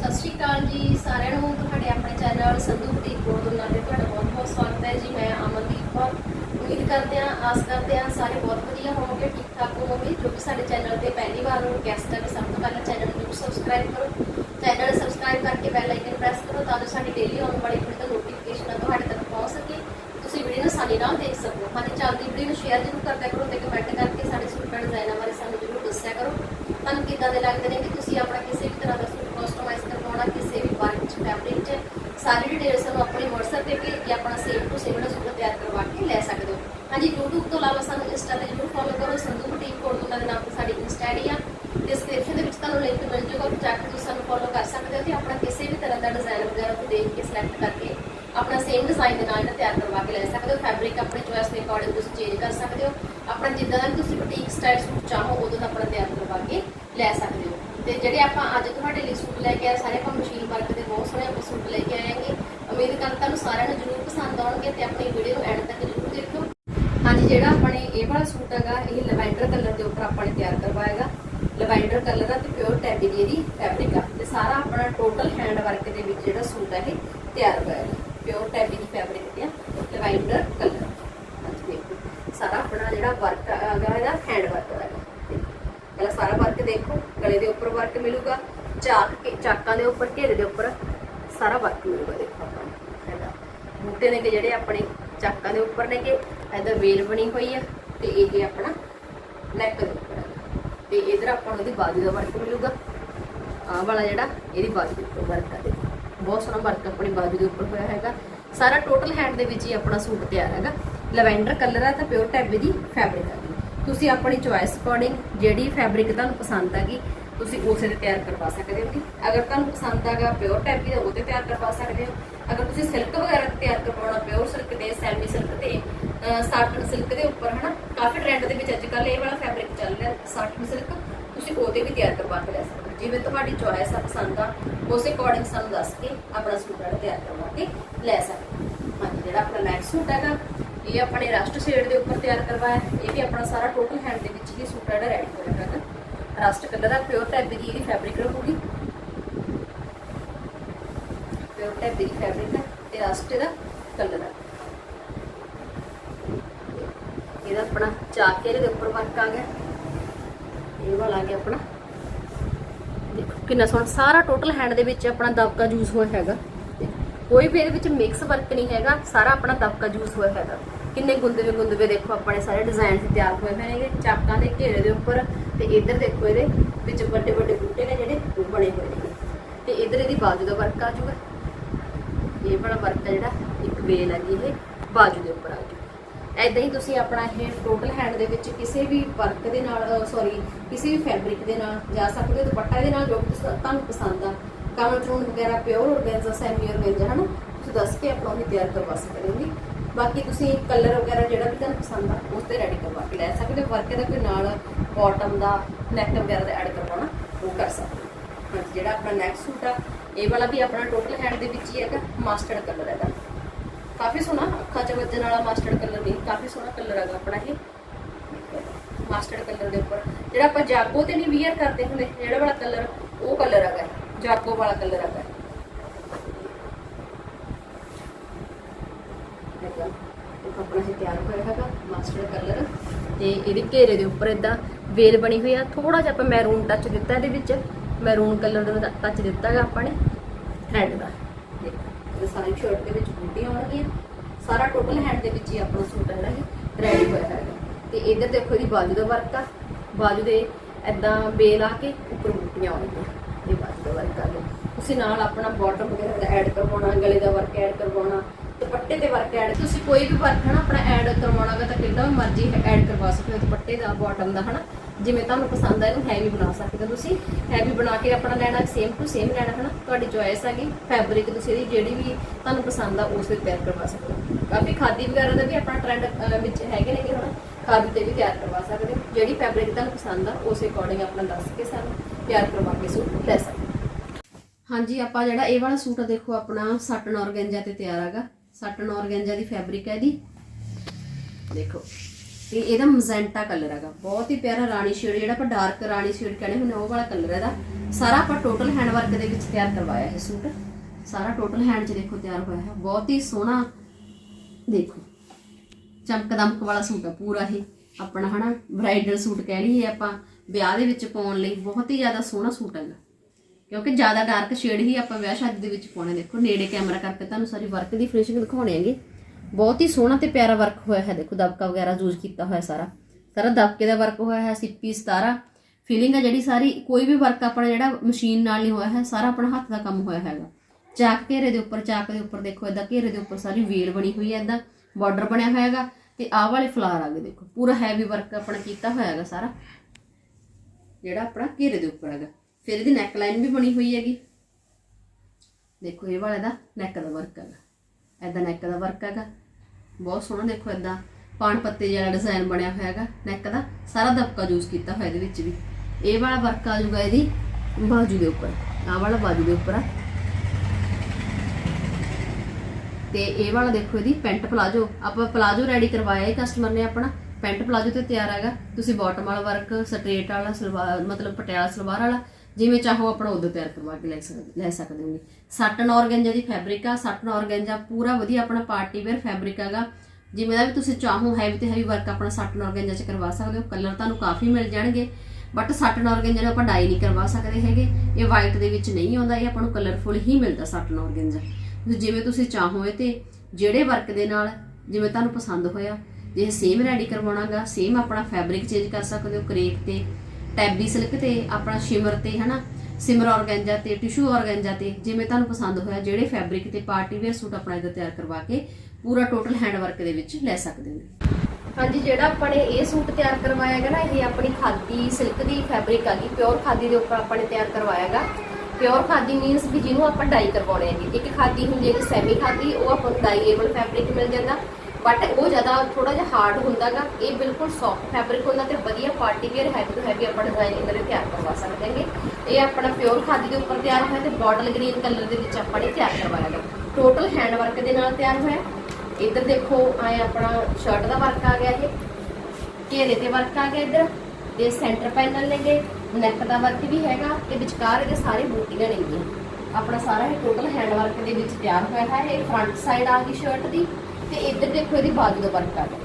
ਸਤਿ ਸ਼੍ਰੀ ਅਕਾਲ ਜੀ ਸਾਰਿਆਂ ਨੂੰ, ਤੁਹਾਡੇ ਆਪਣੇ ਚੈਨਲ ਸੰਧੂ ਬੁਟੀਕ ਬੋਰਡੂਨਾ ਤੇ ਤੁਹਾਡਾ ਬਹੁਤ ਬਹੁਤ ਸਵਾਗਤ ਹੈ ਜੀ, ਮੈਂ ਅਮਨਦੀਪ ਕੌਰ। ਉਮੀਦ ਕਰਦੇ ਹਾਂ, ਆਸ ਕਰਦੇ ਹਾਂ ਸਾਰੇ ਬਹੁਤ ਵਧੀਆ ਹੋਵੋਗੇ ਠੀਕ ਠਾਕ ਹੋਵੋਗੇ, ਜੋ ਕਿ ਸਾਡੇ ਚੈਨਲ ਤੇ ਪਹਿਲੀ ਵਾਰ ਨੂੰ ਗੈਸਟ ਹੈ ਸਭ ਤੋਂ ਪਹਿਲਾਂ ਚੈਨਲ ਨੂੰ ਸਬਸਕ੍ਰਾਈਬ ਕਰੋ। ਚੈਨਲ ਸਬਸਕ੍ਰਾਈਬ ਕਰਕੇ ਬੈਲ ਆਈਕਨ ਪ੍ਰੈਸ ਕਰੋ ਤਾਂ ਜੋ ਸਾਡੀ ਡੇਲੀ ਆਉਣ ਵਾਲੀ ਵੀਡੀਓ ਦਾ ਨੋਟੀਫਿਕੇਸ਼ਨ ਤੁਹਾਡੇ ਤੱਕ ਪਹੁੰਚ ਸਕੇ। ਤੁਸੀਂ ਵੀਡੀਓ ਨੂੰ ਆਸਾਨੀ ਨਾਲ ਦੇਖ ਸਕੋ। ਹਾਂਜੀ, ਚੱਲਦੀ ਵੀਡੀਓ ਨੂੰ ਸ਼ੇਅਰ ਜ਼ਰੂਰ ਕਰਦਿਆ ਕਰੋ ਤੇ ਕਮੈਂਟ ਕਰਕੇ ਸਾਡੇ ਸੂਟ ਦਾ ਡਿਜ਼ਾਈਨਾਂ ਬਾਰੇ ਸਾਨੂੰ ਜ਼ਰੂਰ ਦੱਸਿਆ ਕਰੋ। ਤੁਹਾਨੂੰ ਕਿੱਦਾਂ ਦੇ ਲੱਗਦੇ ਨੇ ਕਿ ਤੁਸੀਂ ਆਪਣਾ ਕਿਸੇ ਵੀ ਤਰ੍ਹਾਂ ਦਾ ਸੂਟ ਕਸਟਮਾਈਜ਼ ਕਰਵਾਉਣਾ ਕਿਸੇ ਵੀ ਵਰਕ ਚ ਫੈਬਰਿਕ ਚ ਸਾਰੀ ਡਿਟੇਲ ਸਾਨੂੰ ਆਪਣੇ WhatsApp ਤੇ ਭੇਜ ਕੇ ਆਪਣਾ ਸੇਮ ਟੂ ਸੇਮ ਦਾ ਸੂਟ ਤਿਆਰ ਕਰਵਾ ਕੇ ਲੈ ਸਕਦੇ ਹੋ। ਹਾਂਜੀ, YouTube ਤੋਂ ਇਲਾਵਾ ਸਾਨੂੰ Insta ਤੇ ਜ਼ਰੂਰ ਫੋਲੋ ਕਰੋ। ਸੰਧੂ ਬੁਟੀਕ ਕੋਡ ਉਹਨਾਂ ਦੇ ਨਾਮ ਤੇ ਸਾਡੀ Insta ਆਈਡੀ ਆ। ਡਿਸਕ੍ਰਿਪਸ਼ਨ ਦੇ ਵਿੱਚ ਤੁਹਾਨੂੰ ਲਿੰਕ ਮਿਲ ਜਾਊਗਾ। ਉੱਥੇ ਜਾ ਕੇ ਤੁਸੀਂ ਸਾਨੂੰ ਫੋਲੋ ਕਰ ਸਕਦੇ ਹੋ ਤੇ ਆਪਣਾ ਕਿਸੇ ਵੀ ਤਰ੍ਹਾਂ ਦਾ ਡਿਜ਼ਾਈਨ ਵਗੈਰਾ ਨੂੰ ਦੇਖ ਕੇ ਸਿਲੈਕਟ ਕਰਕੇ ਆਪਣਾ ਸੇਮ ਡਿਜ਼ਾਈਨ ਦੇ ਨਾਲ ਤਿਆਰ ਕਰਵਾ ਕੇ ਲੈ ਸਕਦੇ ਹੋ। ਫੈਬਰਿਕ ਆਪਣੇ ਚੋਇਸ ਦੇ ਅਕੋਰਡਿੰਗ ਤੁਸੀਂ ਚੇਂਜ ਕਰ ਸਕਦੇ ਹੋ। ਆਪਣਾ ਜਿੱਦਾਂ ਦਾ ਵੀ ਤੁਸੀਂ ਬੁਟੀਕ ਸਟਾਈਲ ਸੂਟ ਚਾਹੋ, ਉਦੋਂ ਦਾ ਆਪਣਾ ਤਿਆਰ ਕਰਵਾ ਕੇ ਲੈ ਸਕਦੇ ਹੋ। ਤੇ ਜਿਹੜੇ ਆਪਾਂ ਅੱਜ ਤੁਹਾਡੇ ਲਈ ਸੂਟ ਲੈ ਕੇ ਆਏ ਸਾਰੇ ਆਪਾਂ ਮਸ਼ੀਨ ਵਰਕ ਦੇ ਬਹੁਤ ਸੋਹਣੇ ਆਪਾਂ ਸੂਟ ਲੈ ਕੇ ਆਏ ਉਮੀਦ ਕਰਦਾ ਤੁਹਾਨੂੰ ਸਾਰਿਆਂ ਨੂੰ ਜ਼ਰੂਰ ਪਸੰਦ ਆਉਣਗੇ ਤੇ ਆਪਣੀ ਵੀਡੀਓ ਨੂੰ ਐਂਡ ਤੱਕ ਜ਼ਰੂਰ ਦੇਖਿਓ। ਹਾਂਜੀ, ਜਿਹੜਾ ਆਪਣੇ ਇਹ ਵਾਲਾ ਸੂਟ ਹੈਗਾ, ਇਹ ਲਵੈਂਡਰ ਕਲਰ ਦੇ ਉੱਪਰ ਆਪਾਂ ਨੇ ਤਿਆਰ ਕਰਵਾਏਗਾ। ਲਵੈਂਡਰ ਕਲਰ ਆ ਤੇ ਪਿਓਰ ਟੈਬੀ ਦੀ ਫੈਬਰਿਕ ਆ ਤੇ ਸਾਰਾ ਆਪਣਾ ਟੋਟਲ ਹੈਂਡ ਵਰਕ ਦੇ ਵਿੱਚ ਜਿਹੜਾ ਸੂਟ ਹੈ ਇਹ ਤਿਆਰ ਹੋਇਆ ਪਿਓਰ ਟੈਬੀ ਦੀ ਫੈਬਰਿਕ ਤੇ ਲਵੈਂਡਰ ਕਲਰ। ਹਾਂਜੀ, ਦੇਖੋ, ਸਾਰਾ ਆਪਣਾ ਜਿਹੜਾ ਵਰਕ ਹੈਗਾ ਇਹਦਾ ਹੈਂਡ ਵਰਕ ਹੈਗਾ ਪਹਿਲਾਂ ਸਾਰਾ ਵਰਕ ਦੇਖੋ, ਗਲੇ ਦੇ ਉੱਪਰ ਵਰਕ ਮਿਲੂਗਾ, ਚਾਕ ਚਾਕਾਂ ਦੇ ਉੱਪਰ ਘੇਰੇ ਦੇ ਉੱਪਰ। ਸਾਰਾ ਵਰਕ ਮਿਲੂਗਾ ਦੇਖੋ ਆਪਾਂ ਨੂੰ ਹੈਗਾ। ਬੂਟੇ ਨੇ ਕਿ ਜਿਹੜੇ ਆਪਣੇ ਚਾਕਾਂ ਦੇ ਉੱਪਰ ਨੇਗੇ ਇਹਦਾ ਵੇਲ ਬਣੀ ਹੋਈ ਆ ਤੇ ਇਹ ਆਪਣਾ ਨੈਕ ਦੇ ਉੱਪਰ ਹੈਗਾ ਤੇ ਇਧਰ ਆਪਾਂ ਨੂੰ ਉਹਦੀ ਬਾਜੂ ਦਾ ਵਰਕ ਮਿਲੂਗਾ। ਆਹ ਵਾਲਾ ਜਿਹੜਾ, ਇਹਦੀ ਬਾਜੂ ਦੇ ਉੱਪਰ ਵਰਕ ਆ ਦੇਖੋ। ਬਹੁਤ ਸੋਹਣਾ ਵਰਕ ਆਪਣੀ ਬਾਜੂ ਦੇ ਉੱਪਰ ਹੋਇਆ ਹੈਗਾ। ਸਾਰਾ ਟੋਟਲ ਹੈਂਡ ਦੇ ਵਿੱਚ ਹੀ ਆਪਣਾ ਸੂਟ ਤਿਆਰ ਹੈਗਾ। ਲਵੈਂਡਰ ਕਲਰ ਆ ਤਾਂ ਪਿਓਰ ਟੈਬੇ ਦੀ ਫੈਬਰਿਕ ਹੈਗੀ ਤੁਸੀਂ ਆਪਣੀ ਚੁਆਇਸ ਅਕੋਰਡਿੰਗ ਜਿਹੜੀ ਫੈਬਰਿਕ ਤੁਹਾਨੂੰ ਪਸੰਦ ਹੈਗੀ ਤੁਸੀਂ ਉਸੇ ਤੇ ਤਿਆਰ ਕਰਵਾ ਸਕਦੇ ਹੋ ਅਗਰ ਤੁਹਾਨੂੰ ਪਸੰਦ ਹੈਗਾ ਪਿਓਰ ਟੈਬੀ ਦਾ ਉਹ ਤਿਆਰ ਕਰਵਾ ਸਕਦੇ ਹੋ। ਅਗਰ ਤੁਸੀਂ ਸਿਲਕ ਵਗੈਰਾ ਤਿਆਰ ਕਰਵਾਉਣਾ ਪਿਓਰ ਸਿਲਕ ਤੇ ਸੈਮੀ ਸਿਲਕ ਤੇ ਸਾਟਨ ਸਿਲਕ ਦੇ ਉੱਪਰ, ਹਨਾ? ਕਾਫੀ ਟ੍ਰੈਂਡ ਦੇ ਵਿੱਚ ਅੱਜ ਕੱਲ ਇਹ ਵਾਲਾ ਫੈਬਰਿਕ ਚੱਲ ਰਿਹਾ ਸਾਟਨ ਸਿਲਕ ਤੁਸੀਂ ਉਹਦੇ ਵੀ ਤਿਆਰ ਕਰਵਾ ਕੇ ਲੈ ਸਕਦੇ ਹੋ। ਜਿਵੇਂ ਤੁਹਾਡੀ ਚੁਆਇਸ ਆ, ਪਸੰਦ ਆ, ਉਸੇ ਅਕੋਰਡਿੰਗ ਸਾਨੂੰ ਦੱਸ ਕੇ ਆਪਣਾ ਸੂਟ ਤਿਆਰ ਕਰਵਾ ਕੇ ਲੈ ਸਕਦੇ ਹੋ। ਹਾਂਜੀ, ਜਿਹੜਾ ਆਪਣਾ ਨੈਕਸਟ ਸੂਟ ਹੈਗਾ, ਇਹ ਆਪਣੇ ਰਸਟ ਸ਼ੇਡ ਦੇ ਉੱਪਰ ਤਿਆਰ ਕਰਵਾਇਆ। ਇਹ ਵੀ ਆਪਣਾ ਸਾਰਾ ਟੋਟਲ ਹੈਂਡ ਦੇ ਵਿੱਚ ਹੀ ਸੂਟ ਜਿਹੜਾ ਰੈਡੀ ਹੋਇਆ ਹੈਗਾ। ਰਸਟ ਕਲਰ ਆ ਪਿਓਰ ਟੈਬੀ ਦੀ ਇਹਦੀ ਫੈਬਰਿਕ ਰਹੂਗੀ। ਪਿਓਰ ਟੈਬੀ ਦੀ ਫੈਬਰਿਕ ਹੈ ਤੇ ਰਸਟ ਦਾ ਕਲਰ ਹੈ ਇਹਦਾ ਆਪਣਾ ਚਾਕ ਕੇ ਦੇ ਉੱਪਰ ਵਰਕ ਆ ਗਿਆ। ਇਹ ਵਾਲਾ ਆ ਗਿਆ ਆਪਣਾ। ਦੇਖੋ ਕਿੰਨਾ ਸੋਹਣਾ, ਸਾਰਾ ਟੋਟਲ ਹੈਂਡ ਦੇ ਵਿੱਚ ਆਪਣਾ ਦਬਕਾ ਯੂਜ਼ ਹੋਇਆ ਹੈਗਾ। ਕੋਈ ਵੀ ਇਹਦੇ ਵਿੱਚ ਮਿਕਸ ਵਰਕ ਨਹੀਂ ਹੈਗਾ, ਸਾਰਾ ਆਪਣਾ ਦਬਕਾ ਯੂਜ਼ ਹੋਇਆ ਹੈਗਾ। ਕਿੰਨੇ ਗੁੰਦਵੇ ਗੁੰਦਵੇ ਦੇਖੋ, ਆਪਣੇ ਸਾਰੇ ਡਿਜ਼ਾਈਨ ਤਿਆਰ ਹੋਏ ਹੋਏ ਨੇਗੇ ਚਾਕਾਂ ਦੇ ਘੇਰੇ ਦੇ ਉੱਪਰ ਤੇ ਇੱਧਰ ਦੇਖੋ ਇਹਦੇ ਵਿੱਚ ਵੱਡੇ ਵੱਡੇ ਬੂਟੇ ਨੇ ਜਿਹੜੇ, ਉਹ ਬਣੇ ਹੋਏ ਨੇ। ਤੇ ਇੱਧਰ ਇਹਦੀ ਬਾਜੂ ਦਾ ਵਰਕ ਆ ਜਾਊਗਾ ਇਹ ਬੜਾ ਵਰਕ ਹੈ ਜਿਹੜਾ, ਇੱਕ ਵੇਲ ਹੈਗੀ ਇਹ, ਬਾਜੂ ਦੇ ਉੱਪਰ ਆ ਜਾਊਗਾ ਐਦਾਂ ਹੀ ਤੁਸੀਂ ਆਪਣਾ ਇਹ ਟੋਟਲ ਹੈਂਡ ਦੇ ਵਿੱਚ ਕਿਸੇ ਵੀ ਵਰਕ ਦੇ ਨਾਲ ਸੌਰੀ ਕਿਸੇ ਵੀ ਫੈਬਰਿਕ ਦੇ ਨਾਲ ਜਾ ਸਕਦੇ ਹੋ। ਦੁਪੱਟਾ ਦੇ ਨਾਲ ਜੋ ਤੁਸੀਂ- ਤੁਹਾਨੂੰ ਪਸੰਦ ਆ। ਕਮਰ ਚੂਨ ਵਗੈਰਾ ਪਿਓਰ ਔਰਗੈਂਜ਼ਾ ਸੈਮੀ ਔਰਗੈਂਜ਼ਾ ਹਨਾ? ਤੁਸੀਂ ਦੱਸ ਕੇ ਆਪਣਾ ਉਹ ਤਿਆਰ ਕਰਵਾ ਸਕਦੇ ਹੋ ਜੀ। ਬਾਕੀ ਤੁਸੀਂ ਕਲਰ ਵਗੈਰਾ ਜਿਹੜਾ ਵੀ ਤੁਹਾਨੂੰ ਪਸੰਦ ਆ, ਉਸ ਤੇ ਰੈਡੀ ਕਰਵਾ ਕੇ ਲੈ ਸਕਦੇ ਹੋ। ਵਰਕ ਦਾ ਕੋਈ ਨਾਲ ਬਾਟਮ ਦਾ ਨੈਕ ਵਗੈਰਾ ਦਾ ਐਡ ਕਰਵਾਉਣਾ, ਉਹ ਕਰ ਸਕਦੇ ਹੋ। ਹਾਂਜੀ, ਜਿਹੜਾ ਆਪਣਾ ਨੈਕ ਸੂਟ ਆ, ਇਹ ਵਾਲਾ ਵੀ ਆਪਣਾ ਟੋਟਲ ਹੈਂਡ ਦੇ ਵਿੱਚ ਹੀ ਹੈਗਾ ਮਾਸਟਰਡ ਕਲਰ ਹੈਗਾ। ਕਾਫੀ ਸੋਹਣਾ, ਅੱਖਾਂ 'ਚ ਵੱਜਣ ਵਾਲਾ ਮਾਸਟਰਡ ਕਲਰ ਨਹੀਂ, ਕਾਫੀ ਸੋਹਣਾ ਕਲਰ ਹੈਗਾ ਆਪਣਾ ਇਹ। ਮਾਸਟਰਡ ਕਲਰ ਦੇ ਉੱਪਰ। ਜਿਹੜਾ ਆਪਾਂ ਜਾਗੋ ਤੇ ਨਹੀਂ ਵੀਅਰ ਕਰਦੇ ਹੁੰਦੇ, ਜਿਹੜਾ ਵਾਲਾ ਕਲਰ ਉਹ ਕਲਰ ਹੈਗਾ ਜਾਗੋ ਵਾਲਾ ਕਲਰ ਹੈਗਾ ਦੇਖੋ ਇਹ ਆਪਣਾ ਇਹ ਤਿਆਰ ਹੋਇਆ ਹੈਗਾ ਮਾਸਟਰਡ ਕਲਰ ਤੇ ਇਹਦੇ ਘੇਰੇ ਦੇ ਉੱਪਰ ਇਦਾਂ ਵੇਲ ਬਣੀ ਹੋਈ ਆ। ਥੋੜਾ ਜਿਹਾ ਆਪਾਂ ਮੈਰੂਨ ਟੱਚ ਦਿੱਤਾ ਇਹਦੇ ਵਿੱਚ। ਮੈਰੂਨ ਕਲਰ ਦਾ ਟੱਚ ਦਿੱਤਾ ਹੈਗਾ ਆਪਾਂ ਨੇ। ਥ੍ਰੈਡ ਦਾ। ਦੇਖੋ ਸਾਰੀ ਸ਼ਰਟ ਦੇ ਵਿੱਚ ਬੂਟੀਆਂ ਆਉਣਗੀਆਂ। ਸਾਰਾ ਟੋਟਲ ਹੈਂਡ ਦੇ ਵਿੱਚ ਹੀ ਆਪਣਾ ਸੂਟ ਹੈ ਇਹ। ਰੈਡੀ ਹੋਇਆ ਹੈਗਾ। ਤੇ ਇੱਧਰ ਦੇਖੋ ਇਹਦੀ ਬਾਜੂ ਦਾ ਵਰਕ ਆ। ਬਾਜੂ ਦੇ ਐਦਾਂ ਬੇਲ ਆ ਕੇ ਉੱਪਰ ਬੂਟੀਆਂ ਆਉਣਗੀਆਂ। ਇਹ ਬਾਜੂ ਦਾ ਵਰਕ ਆ। ਗਿਆ ਤੁਸੀਂ ਨਾਲ ਆਪਣਾ ਬਾਟਮ ਵਗੈਰਾ ਐਡ ਕਰਵਾਉਣਾ, ਗਲੇ ਦਾ ਵਰਕ ਐਡ ਕਰਵਾਉਣਾ ਦੁਪੱਟੇ ਤੇ ਵਰਕ ਐਡ ਤੁਸੀਂ ਕੋਈ ਵੀ ਵਰਕ ਹਨਾ, ਆਪਣਾ ਐਡ ਕਰਵਾਉਣਾ ਗਾ ਤਾਂ ਕਿੰਨਾ ਵੀ ਮਰਜ਼ੀ ਐਡ ਕਰਵਾ ਸਕਦੇ ਹੋ ਦੁਪੱਟੇ ਦਾ ਬਾਟਮ ਦਾ ਹਨਾ। ਜਿਵੇਂ ਤੁਹਾਨੂੰ ਪਸੰਦ ਆ, ਇਹਨੂੰ ਹੈਵੀ ਬਣਾ ਸਕਦੇ ਹੋ ਤੁਸੀਂ। ਹੈਵੀ ਬਣਾ ਕੇ ਆਪਣਾ ਲੈਣਾ ਸੇਮ ਟੂ ਸੇਮ ਲੈਣਾ ਹਨਾ। ਤੁਹਾਡੀ ਚੋਇਸ ਹੈਗੀ ਫੈਬਰਿਕ ਤੁਸੀਂ ਇਹਦੀ ਜਿਹੜੀ ਵੀ ਤੁਹਾਨੂੰ ਪਸੰਦ ਆ, ਉਸ ਤੇ ਤਿਆਰ ਕਰਵਾ ਸਕਦੇ ਹੋ। ਕਾਫੀ ਖਾਦੀ ਵਗੈਰਾ ਦਾ ਵੀ ਆਪਣਾ ਟ੍ਰੈਂਡ ਵਿੱਚ ਹੈਗੇ ਨੇ ਕਿ ਹਨਾ। ਖਾਦੀ ਤੇ ਵੀ ਤਿਆਰ ਕਰਵਾ ਸਕਦੇ ਹੋ। ਜਿਹੜੀ ਫੈਬਰਿਕ ਤੁਹਾਨੂੰ ਪਸੰਦ ਆ, ਉਸੇ ਅਕੋਰਡਿੰਗ ਆਪਣਾ ਦੱਸ ਕੇ ਸਾਨੂੰ ਤਿਆਰ ਕਰਵਾ ਕੇ ਸੂਟ ਲੈ ਸਕਦੇ ਹੋ। ਹਾਂਜੀ, ਆਪਾਂ ਜਿਹੜਾ ਇਹ ਵਾਲਾ ਸੂਟ ਆ, ਦੇਖੋ, ਆਪਣਾ ਸਟਨ ਔਰਗੈਂਜਾ ਤੇ ਤਿਆਰ ਹੈਗਾ। ਸਟਨ ਔਰਗੈਂਜਾ ਦੀ ਫੈਬਰਿਕ ਹੈ ਇਹਦੀ। ਦੇਖੋ ਤੇ ਇਹਦਾ ਮਜ਼ੈਂਟਾ ਕਲਰ ਹੈਗਾ। ਬਹੁਤ ਹੀ ਪਿਆਰਾ ਰਾਣੀ ਸ਼ੇਡ ਜਿਹੜਾ ਆਪਾਂ ਡਾਰਕ ਰਾਣੀ ਸ਼ੇਡ ਕਹਿੰਦੇ ਹੁੰਦੇ ਉਹ ਵਾਲਾ ਕਲਰ ਇਹਦਾ। ਸਾਰਾ ਆਪਾਂ ਟੋਟਲ ਹੈਂਡ ਵਰਕ ਦੇ ਵਿੱਚ ਤਿਆਰ ਕਰਵਾਇਆ ਇਹ ਸੂਟ ਸਾਰਾ ਟੋਟਲ ਹੈਂਡ 'ਚ ਦੇਖੋ ਤਿਆਰ ਹੋਇਆ ਹੈ। ਬਹੁਤ ਹੀ ਸੋਹਣਾ, ਦੇਖੋ ਚਮਕ ਦਮਕ ਵਾਲਾ ਸੂਟ ਆ ਪੂਰਾ ਇਹ। ਆਪਣਾ ਹਨਾ ਬ੍ਰਾਈਡਲ ਸੂਟ ਕਹਿ ਲਈਏ ਆਪਾਂ। ਵਿਆਹ ਦੇ ਵਿੱਚ ਪਾਉਣ ਲਈ ਬਹੁਤ ਹੀ ਜ਼ਿਆਦਾ ਸੋਹਣਾ ਸੂਟ ਹੈਗਾ। ਕਿਉਂਕਿ ਜ਼ਿਆਦਾ ਡਾਰਕ ਸ਼ੇਡ ਹੀ ਆਪਾਂ ਵਿਆਹ ਸ਼ਾਦੀ ਦੇ ਵਿੱਚ ਪਾਉਣੇ ਦੇਖੋ, ਨੇੜੇ ਕੈਮਰਾ ਕਰਕੇ ਤੁਹਾਨੂੰ ਸਾਰੀ ਵਰਕ ਦੀ ਫਿਨਿਸ਼ਿੰਗ ਦਿਖਾਉਣੀ ਹੈਗੇ। ਬਹੁਤ ਹੀ ਸੋਹਣਾ ਤੇ ਪਿਆਰਾ ਵਰਕ ਹੋਇਆ ਹੈ, ਦੇਖੋ, ਦਬਕਾ ਵਗੈਰਾ ਯੂਜ਼ ਕੀਤਾ ਹੋਇਆ ਸਾਰਾ। ਸਾਰਾ ਦਬਕੇ ਦਾ ਵਰਕ ਹੋਇਆ ਹੈ, ਸਿੱਪੀ, ਸਤਾਰਾ। ਫੀਲਿੰਗ ਹੈ ਜਿਹੜੀ ਸਾਰੀ, ਕੋਈ ਵੀ ਵਰਕ ਆਪਣਾ ਜਿਹੜਾ ਮਸ਼ੀਨ ਨਾਲ ਨਹੀਂ ਹੋਇਆ ਹੈ, ਸਾਰਾ ਆਪਣਾ ਹੱਥ ਦਾ ਕੰਮ ਹੋਇਆ ਹੈਗਾ। ਚਾਕ ਘੇਰੇ ਦੇ ਉੱਪਰ, ਚਾਕ ਦੇ ਉੱਪਰ ਦੇਖੋ ਇਦਾਂ ਘੇਰੇ ਦੇ ਉੱਪਰ ਸਾਰੀ ਵੇਲ ਬਣੀ ਹੋਈ ਹੈ ਇਦਾਂ ਬਾਰਡਰ ਬਣਿਆ ਹੋਇਆ ਹੈਗਾ। ਤੇ ਆਹ ਵਾਲੇ ਫਲਾਰ ਆ ਗਏ, ਦੇਖੋ, ਪੂਰਾ ਹੈਵੀ ਵਰਕ ਆਪਣਾ ਕੀਤਾ ਹੋਇਆ ਹੈਗਾ ਸਾਰਾ। ਜਿਹੜਾ ਆਪਣਾ ਘੇਰੇ ਦੇ ਉੱਪਰ ਹੈਗਾ। ਫਿਰ ਇਹਦੀ ਨੈਕ ਲਾਈਨ ਵੀ ਬਣੀ ਹੋਈ ਹੈਗੀ। ਦੇਖੋ ਇਹ ਵਾਲਾ ਦਾ ਨੈਕ ਦਾ ਵਰਕ ਹੈਗਾ। ਐਦਾਂ ਨੈਕ ਦਾ ਵਰਕ ਹੈਗਾ। ਬਹੁਤ ਸੋਹਣਾ ਦੇਖੋ ਐਦਾਂ ਪਾਣ ਪੱਤੇ ਜਿਹੜਾ ਡਿਜ਼ਾਈਨ ਬਣਿਆ ਹੋਇਆ ਹੈਗਾ। ਨੈਕ ਦਾ ਸਾਰਾ ਦਬਕਾ ਯੂਜ਼ ਕੀਤਾ ਹੋਇਆ ਇਹਦੇ ਵਿੱਚ ਵੀ। ਇਹ ਵਾਲਾ ਵਰਕ ਆ ਜਾਊਗਾ ਇਹਦੀ ਬਾਜੂ ਦੇ ਉੱਪਰ। ਆਹ ਵਾਲਾ ਬਾਜੂ ਦੇ ਉੱਪਰ ਆ। ਤੇ ਇਹ ਵਾਲਾ ਦੇਖੋ ਇਹਦੀ ਪੈਂਟ ਪਲਾਜੋ। ਆਪਾਂ ਪਲਾਜੋ ਰੈਡੀ ਕਰਵਾਇਆ ਹੈ ਕਸਟਮਰ ਨੇ ਆਪਣਾ। ਪੈਂਟ ਪਲਾਜੋ ਤੇ ਤਿਆਰ ਹੈਗਾ। ਤੁਸੀਂ ਬਾਟਮ ਵਾਲਾ ਵਰਕ ਸਟ੍ਰੇਟ ਵਾਲਾ, ਸਲਵਾਰ, ਮਤਲਬ ਪਟਿਆਲਾ ਸਲਵਾਰ ਵਾਲਾ। ਜਿਵੇਂ ਚਾਹੋ ਆਪਣਾ ਉਦੋਂ ਤਿਆਰ ਕਰਵਾ ਕੇ ਲੈ ਸਕਦੇ ਲੈ ਸਕਦੇ ਹੋਗੇ। ਸੱਟਨ ਔਰਗੈਂਜਾ ਦੀ ਫੈਬਰਿਕ ਆ ਸੱਟਨ ਔਰਗੈਂਜਾ, ਪੂਰਾ ਵਧੀਆ ਆਪਣਾ ਪਾਰਟੀ ਵੇਅਰ ਫੈਬਰਿਕ ਹੈਗਾ। ਜਿਵੇਂ ਦਾ ਵੀ ਤੁਸੀਂ ਚਾਹੋ ਹੈਵੀ ਤੇ ਹੈਵੀ ਵਰਕ ਆਪਣਾ ਸੱਟਨ ਔਰਗੈਂਜਾ ਚ ਕਰਵਾ ਸਕਦੇ ਹੋ ਕਲਰ ਤੁਹਾਨੂੰ ਕਾਫੀ ਮਿਲ ਜਾਣਗੇ। ਬਟ ਸੱਟਨ ਔਰਗੈਂਜਾ ਨੂੰ ਆਪਾਂ ਡਾਈ ਨਹੀਂ ਕਰਵਾ ਸਕਦੇ ਹੈਗੇ। ਇਹ ਵਾਈਟ ਦੇ ਵਿੱਚ ਨਹੀਂ ਆਉਂਦਾ, ਇਹ ਆਪਾਂ ਨੂੰ ਕਲਰਫੁਲ ਹੀ ਮਿਲਦਾ ਸੱਟਨ ਔਰਗੈਂਜਾ। ਜਿਵੇਂ ਤੁਸੀਂ ਚਾਹੋ ਇਹ ਤੇ ਜਿਹੜੇ ਵਰਕ ਦੇ ਨਾਲ ਜਿਵੇਂ ਤੁਹਾਨੂੰ ਪਸੰਦ ਹੋਇਆ, ਜੇ ਸੇਮ ਰੈਡੀ ਕਰਵਾਉਣਾਗਾ ਸੇਮ ਆਪਣਾ ਫੈਬਰਿਕ ਚੇਂਜ ਕਰ ਸਕਦੇ ਹੋ ਕਰੇਕ ਤੇ ਟੈਬੀ ਸਿਲਕ ਤੇ, ਆਪਣਾ ਸ਼ਿਮਰ ਤੇ, ਹਨਾ? ਸਿਮਰ ਔਰਗੈਂਜਾ ਤੇ, ਟਿਸ਼ੂ ਔਰਗੈਂਜਾ ਤੇ, ਜਿਵੇਂ ਤੁਹਾਨੂੰ ਪਸੰਦ ਹੋਇਆ, ਜਿਹੜੇ ਫੈਬਰਿਕ ਤੇ ਪਾਰਟੀ ਵੇਅਰ ਸੂਟ ਆਪਣਾ ਇਹਦਾ ਤਿਆਰ ਕਰਵਾ ਕੇ ਪੂਰਾ ਟੋਟਲ ਹੈਂਡ ਵਰਕ ਦੇ ਵਿੱਚ ਲੈ ਸਕਦੇ ਹੋ ਹਾਂਜੀ, ਜਿਹੜਾ ਆਪਾਂ ਨੇ ਇਹ ਸੂਟ ਤਿਆਰ ਕਰਵਾਇਆ ਹੈਗਾ ਨਾ, ਇਹ ਆਪਣੀ ਖਾਦੀ ਸਿਲਕ ਦੀ ਫੈਬਰਿਕ ਆ ਗਈ ਪਿਓਰ ਖਾਦੀ ਦੇ ਉੱਪਰ ਆਪਾਂ ਨੇ ਤਿਆਰ ਕਰਵਾਇਆ ਹੈਗਾ। ਪਿਓਰ ਖਾਦੀ ਮੀਨਸ ਵੀ ਜਿਹਨੂੰ ਆਪਾਂ ਡਾਈ ਕਰਵਾਉਣੇ ਹੈਗੇ। ਇੱਕ ਖਾਦੀ ਹੁੰਦੀ ਹੈ ਕਿ ਸੈਮੀ ਖਾਦੀ ਉਹ ਆਪਾਂ ਨੂੰ ਡਾਈਏਬਲ ਫੈਬਰਿਕ ਮਿਲ ਜਾਂਦਾ। ਬਟ ਉਹ ਜ਼ਿਆਦਾ ਥੋੜਾ ਜਿਹਾ ਹਾਰਡ ਹੁੰਦਾਗਾ। ਇਹ ਬਿਲਕੁਲ ਸੌਫਟ ਫੈਬਰਿਕ ਹੁੰਦਾ ਤੇ ਵਧੀਆ ਪਾਰਟੀ ਵੇਅਰ ਹੈਵੀ ਤੋਂ ਹੈਵੀ ਆਪਾਂ ਡਿਜ਼ਾਈਨ ਇਹਦੇ ਵਿੱਚ ਤਿਆਰ ਕਰਵਾ ਸਕਦੇ ਹਾਂਗੇ। ਇਹ ਆਪਣਾ ਪਿਓਰ ਖਾਦੀ ਦੇ ਉੱਪਰ ਤਿਆਰ ਹੋਇਆ ਤੇ ਬੋਟਲ ਗ੍ਰੀਨ ਕਲਰ ਦੇ ਵਿੱਚ ਆਪਾਂ ਨੇ ਤਿਆਰ ਕਰਵਾਇਆ ਹੈ ਟੋਟਲ ਹੈਂਡ ਵਰਕ ਦੇ ਨਾਲ ਤਿਆਰ ਹੋਇਆ। ਇੱਧਰ ਦੇਖੋ, ਆਏ ਆਪਣਾ ਸ਼ਰਟ ਦਾ ਵਰਕ ਆ ਗਿਆ ਇਹ। ਘੇਰੇ ਤੇ ਵਰਕ ਆ ਗਿਆ ਇੱਧਰ। ਤੇ ਸੈਂਟਰ ਪੈਨਲ ਨੇਗੇ। ਨੈਕ ਦਾ ਵਰਕ ਵੀ ਹੈਗਾ ਤੇ ਵਿਚਕਾਰ ਇਹਦੇ ਸਾਰੇ ਬੂਟੀਆਂ ਨੇਗੀਆਂ। ਆਪਣਾ ਸਾਰਾ ਇਹ ਟੋਟਲ ਹੈਂਡ ਵਰਕ ਦੇ ਵਿੱਚ ਤਿਆਰ ਹੋਇਆ ਹੈ। ਇਹ ਫਰੰਟ ਸਾਈਡ ਆ ਗਈ ਸ਼ਰਟ ਦੀ। ਤੇ ਇੱਧਰ ਦੇਖੋ ਇਹਦੀ ਬਾਜੂ ਦਾ ਵਰਕ ਆ ਗਿਆ।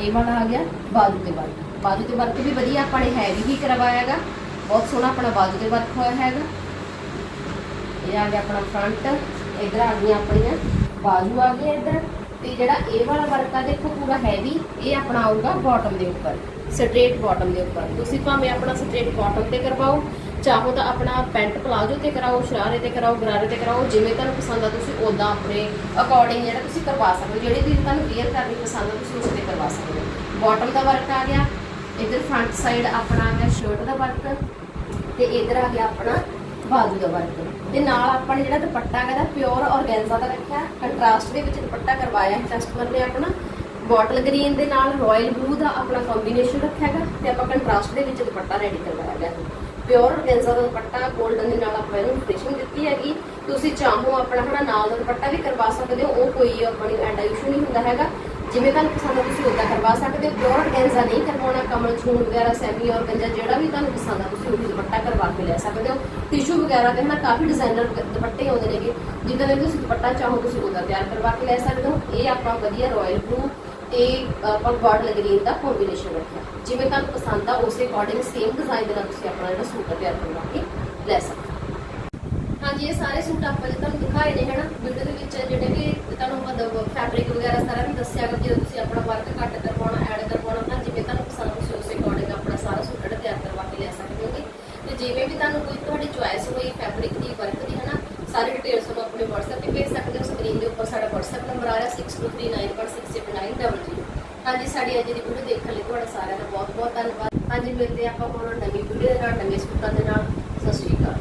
ਇਹ ਵਾਲਾ ਆ ਗਿਆ, ਬਾਜੂ ਤੇ ਵਰਕ ਬਾਜੂ ਤੇ ਵਰਕ ਵੀ ਵਧੀਆ, ਆਪਾਂ ਨੇ ਹੈਵੀ ਹੀ ਕਰਵਾਇਆ ਬਹੁਤ ਸੋਹਣਾ ਆਪਣਾ ਬਾਜੂ ਤੇ ਵਰਕ ਹੋਇਆ ਹੈਗਾ। ਇਹ ਆ ਗਿਆ ਆਪਣਾ ਫਰੰਟ ਇਧਰ ਆ ਗਈਆਂ ਆਪਣੀਆਂ। ਬਾਜੂ ਆ ਗਏ ਇਧਰ। ਤੇ ਜਿਹੜਾ ਇਹ ਵਾਲਾ ਵਰਕ ਆ, ਦੇਖੋ ਪੂਰਾ ਹੈਵੀ ਇਹ ਆਪਣਾ ਆਊਗਾ ਬਾਟਮ ਦੇ ਉੱਪਰ। ਸਟ੍ਰੇਟ ਬਾਟਮ ਦੇ ਉੱਪਰ। ਤੁਸੀਂ ਭਾਵੇਂ ਆਪਣਾ ਸਟ੍ਰੇਟ ਬਾਟਮ ਤੇ ਕਰਵਾਓ। ਚਾਹੋ ਤਾਂ ਆਪਣਾ ਪੈਂਟ ਪਲਾਜੋ ਤੇ ਕਰਾਓ, ਸ਼ਰਾਰੇ ਤੇ ਕਰਾਓ, ਗਰਾਰੇ ਤੇ ਕਰਾਓ, ਜਿਵੇਂ ਤੁਹਾਨੂੰ ਪਸੰਦ ਆ ਤੁਸੀਂ ਉਦਾਂ ਆਪਣੇ ਅਕੋਰਡਿੰਗ ਜਿਹੜਾ ਤੁਸੀਂ ਕਰਵਾ ਸਕਦੇ ਹੋ। ਜਿਹੜੀ ਚੀਜ਼ ਤੁਹਾਨੂੰ ਵੇਅਰ ਕਰਨੀ ਪਸੰਦ ਆ, ਤੁਸੀਂ ਉਸ ਤੇ ਕਰਵਾ ਸਕਦੇ ਹੋ। ਬਾਟਮ ਦਾ ਵਰਕ ਆ ਗਿਆ, ਇਧਰ ਫਰੰਟ ਸਾਈਡ ਆਪਣਾ ਆ ਗਿਆ ਸ਼ਰਟ ਦਾ ਵਰਕ ਤੇ ਇਧਰ ਆ ਗਿਆ ਆਪਣਾ ਬਾਜੂ ਦਾ ਵਰਕ ਤੇ ਨਾਲ ਆਪਾਂ ਨੇ ਜਿਹੜਾ ਦੁਪੱਟਾ ਹੈਗਾ ਪਿਓਰ ਔਰਗੈਂਜ਼ਾ ਦਾ ਰੱਖਿਆ ਕੰਟਰਾਸਟ ਦੇ ਵਿੱਚ ਦੁਪੱਟਾ ਕਰਵਾਇਆ ਹੈ ਕਸਟਮਰ ਨੇ ਆਪਣਾ। ਬੋਟਲ ਗ੍ਰੀਨ ਦੇ ਨਾਲ ਰਾਇਲ ਬਲੂ ਦਾ ਆਪਣਾ ਕੰਬੀਨੇਸ਼ਨ ਰੱਖਿਆ ਹੈਗਾ, ਤੇ ਆਪਾਂ ਕੰਟਰਾਸਟ ਦੇ ਵਿੱਚ ਦੁਪੱਟਾ ਰੈਡੀ ਕਰਵਾਇਆ ਗਿਆ। ਪਿਓਰ ਔਰਗੈਂਜ਼ਾ ਦਾ ਦੁਪੱਟਾ, 골ਡਨ ਦੇ ਨਾਲ ਆਪਾਂ ਇਹਨੂੰ ਫਿਨਿਸ਼ਿੰਗ ਦਿੱਤੀ ਹੈਗੀ। ਤੁਸੀਂ ਚਾਹੋ ਆਪਣਾ ਹਨਾ ਨਾਲ ਦਾ ਦੁਪੱਟਾ ਵੀ ਕਰਵਾ ਸਕਦੇ ਹੋ, ਉਹ ਕੋਈ ਆਪਣੀ ਐਡਾ ਇਸ਼ੂ ਨਹੀਂ ਹੁੰਦਾ ਹੈਗਾ। ਜਿਵੇਂ ਤੁਹਾਨੂੰ ਪਸੰਦ ਆ, ਤੁਸੀਂ ਉਦਾਂ ਕਰਵਾ ਸਕਦੇ ਹੋ। ਪਿਓਰ ਔਰਗੈਂਜ਼ਾ ਨਹੀਂ ਕਰਵਾਉਣਾ, ਕਮਲ ਛੂਣ ਵਗੈਰਾ, ਸੈਮੀ ਔਰਗੈਂਜ਼ਾ ਜਿਹੜਾ ਵੀ ਤੁਹਾਨੂੰ ਪਸੰਦ ਆ, ਤੁਸੀਂ ਉਹੀ ਦੁਪੱਟਾ ਕਰਵਾ ਕੇ ਲੈ ਸਕਦੇ ਹੋ। ਟਿਸ਼ੂ ਵਗੈਰਾ ਤੇ ਹਨਾ ਕਾਫੀ ਡਿਜ਼ਾਈਨਰ ਦੁਪੱਟੇ ਆਉਂਦੇ ਨੇਗੇ। ਜਿੱਦਾਂ ਦੇ ਤੁਸੀਂ ਦੁਪੱਟਾ ਚਾਹੋ, ਤੁਸੀਂ ਉਹਦਾ ਤਿਆਰ ਕਰਵਾ ਕੇ ਲੈ ਸਕਦੇ ਹੋ। ਇਹ ਆਪਾਂ ਵਧੀਆ ਰਾਇਲ ਬਲੂ ਤੇ ਆਪਾਂ ਬਾਟਲ ਗ੍ਰੀਨ ਦਾ ਕੰਬੀਨੇਸ਼ਨ ਰੱਖਿਆ ਜਿਵੇਂ ਤੁਹਾਨੂੰ ਪਸੰਦ ਆ, ਉਸੇ ਅਕੋਰਡਿੰਗ ਸੇਮ ਡਿਜ਼ਾਈਨ ਦੇ ਨਾਲ ਤੁਸੀਂ ਆਪਣਾ ਜਿਹੜਾ ਸੂਟ ਤਿਆਰ ਕਰਵਾ ਕੇ ਲੈ ਸਕਦੇ ਹਾਂਜੀ, ਇਹ ਸਾਰੇ ਸੂਟ ਆਪਾਂ ਜੇ ਤੁਹਾਨੂੰ ਦਿਖਾਏ ਨੇ, ਹਨਾ? ਵੀਡੀਓ ਦੇ ਵਿੱਚ ਜਿਹੜੇ ਵੀ ਤੁਹਾਨੂੰ ਮਤਲਬ ਫੈਬਰਿਕ ਵਗੈਰਾ ਸਾਰਾ ਵੀ ਦੱਸਿਆ ਗਾ ਜਦੋਂ ਤੁਸੀਂ ਆਪਣਾ ਵਰਕ ਕੱਟ ਕਰਵਾਉਣਾ ਐਡ ਕਰਵਾਉਣਾ, ਤਾਂ ਜਿਵੇਂ ਤੁਹਾਨੂੰ ਪਸੰਦ ਤੁਸੀਂ ਉਸੇ ਅਕੋਰਡਿੰਗ ਆਪਣਾ ਸਾਰਾ ਸੂਟ ਤਿਆਰ ਕਰਵਾ ਕੇ ਲੈ ਸਕਦੇ ਹੋਗੇ। ਤੇ ਜਿਵੇਂ ਵੀ ਤੁਹਾਨੂੰ ਕੋਈ ਤੁਹਾਡੀ ਚੁਆਇਸ ਹੋਈ ਫੈਬਰਿਕ ਦੀ ਵਰਕ ਦੀ, ਹਨਾ? ਸਾਰੀ ਡਿਟੇਲਸ ਤੁਹਾਨੂੰ ਆਪਣੇ WhatsApp ਤੇ ਭੇਜ ਸਕਦੇ ਹੋ। ਸਕਰੀਨ ਦੇ ਉੱਪਰ ਸਾਡਾ WhatsApp ਨੰਬਰ ਆ ਰਿਹਾ 6239168900 ਹਾਂਜੀ, ਸਾਡੀ ਅੱਜ ਦੀ ਵੀਡੀਓ ਦੇਖਣ ਲਈ ਤੁਹਾਡਾ ਸਾਰਿਆਂ ਦਾ ਬਹੁਤ ਬਹੁਤ ਧੰਨਵਾਦ। ਹਾਂਜੀ, ਮਿਲਦੇ ਆਪਾਂ ਹੁਣ ਨਵੀਂ ਵੀਡੀਓ ਦੇ ਨਾਲ, ਨਵੇਂ ਸਕੂਲਾਂ ਦੇ ਨਾਲ। ਸਤਿ ਸ਼੍ਰੀ ਅਕਾਲ।